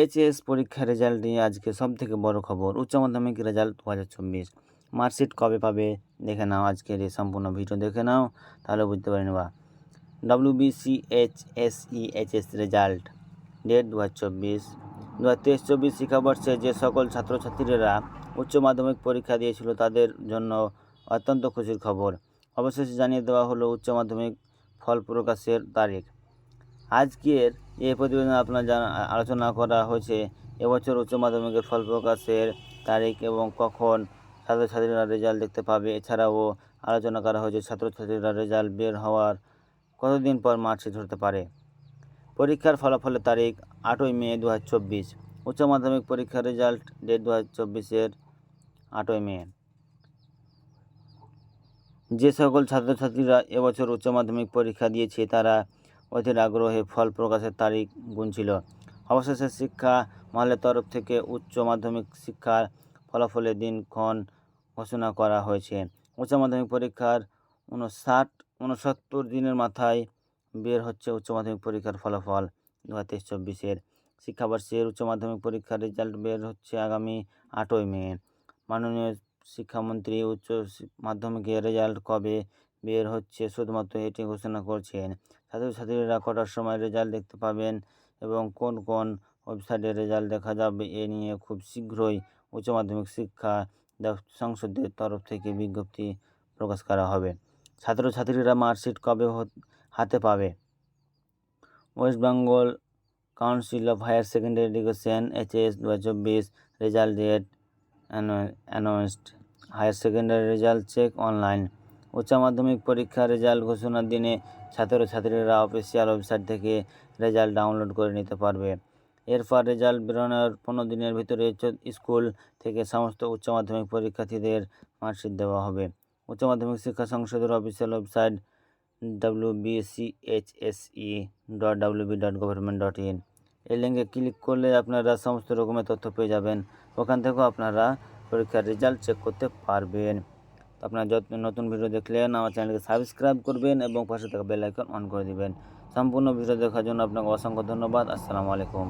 HS পরীক্ষার result নিয়ে আজকে সব থেকে বড় খবর। উচ্চ মাধ্যমিক রেজাল্ট দু হাজার চব্বিশ। মার্কশিট কবে পাবে? দেখে নাও আজকের এই সম্পূর্ণ ভিডিও দেখে নাও, তাহলে বুঝতে পারে নেবা। BC H S E H S result date দু হাজার চব্বিশ। দু হাজার তেইশ চব্বিশ শিক্ষাবর্ষে যে সকল ছাত্রছাত্রীরা উচ্চ মাধ্যমিক পরীক্ষা দিয়েছিল, তাদের জন্য অত্যন্ত খুশির খবর। অবশেষে জানিয়ে দেওয়া হলো উচ্চ মাধ্যমিক ফল প্রকাশের তারিখ। আজকের এই প্রতিবেদনে আপনার জানা আলোচনা করা হয়েছে, এবছর উচ্চ মাধ্যমিকের ফল প্রকাশের তারিখ এবং কখন ছাত্রছাত্রীরা রেজাল্ট দেখতে পাবে, এছাড়াও আলোচনা করা হয়েছে ছাত্রছাত্রীরা রেজাল্ট বের হওয়ার কতদিন পর মার্কশিট হতে পারে। পরীক্ষার ফলাফলের তারিখ আটই মে দু হাজার চব্বিশ, উচ্চ মাধ্যমিক পরীক্ষার রেজাল্ট ডেট দু হাজার চব্বিশের আটই মে। যে সকল ছাত্রছাত্রীরা এবছর উচ্চ মাধ্যমিক পরীক্ষা দিয়েছে, তারা অধীর আগ্রহে ফল প্রকাশের তারিখ গুনছিল। অবশেষে শিক্ষা মহলের তরফ থেকে উচ্চ মাধ্যমিক শিক্ষার ফলাফলের দিনক্ষণ ঘোষণা করা হয়েছে। উচ্চ মাধ্যমিক পরীক্ষার উনষাট উনসত্তর দিনের মাথায় বের হচ্ছে উচ্চ মাধ্যমিক পরীক্ষার ফলাফল দু হাজার তেইশ চব্বিশের। শিক্ষাবর্ষের উচ্চ মাধ্যমিক পরীক্ষার রেজাল্ট বের হচ্ছে আগামী আটই মে। মাননীয় শিক্ষামন্ত্রী, উচ্চ মাধ্যমিকের রেজাল্ট কবে বের হচ্ছে, শুধুমাত্র এটি ঘোষণা করছেন। ছাত্রছাত্রীরা কটার সময় রেজাল্ট দেখতে পাবেন এবং কোন কোন ওয়েবসাইটে রেজাল্ট দেখা যাবে এ নিয়ে খুব শীঘ্রই উচ্চ মাধ্যমিক শিক্ষা সংসদের তরফ থেকে বিজ্ঞপ্তি প্রকাশ করা হবে। ছাত্রছাত্রীরা মার্কশিট কবে হত- পাবে? West Bengal council of higher secondary education, HS দু হাজার চব্বিশ result date announced. Higher secondary result check online. উচ্চ মাধ্যমিক পরীক্ষার রেজাল্ট ঘোষণার দিনে ছাত্রছাত্রীরা অফিসিয়াল ওয়েবসাইট থেকে রেজাল্ট ডাউনলোড করে নিতে পারবে। এরপর রেজাল্ট বেরোনোর পনেরো দিনের ভিতরে স্কুল থেকে সমস্ত উচ্চ মাধ্যমিক পরীক্ষার্থীদের মার্কশিট দেওয়া হবে। উচ্চ মাধ্যমিক শিক্ষা সংসদের official website W BCHSE dot WB dot government dot in এই লিঙ্কে ক্লিক করলে আপনারা সমস্ত রকমের তথ্য পেয়ে যাবেন। ওখান থেকেও আপনারা পরীক্ষার রেজাল্ট চেক করতে পারবেন। আপনারা যত নতুন ভিডিও দেখলেন আমার চ্যানেলকে সাবস্ক্রাইব করবেন এবং পাশে থাকা বেল আইকন অন করে দিবেন। সম্পূর্ণ ভিডিও দেখার জন্য আপনাকে অসংখ্য ধন্যবাদ। আসসালামু আলাইকুম।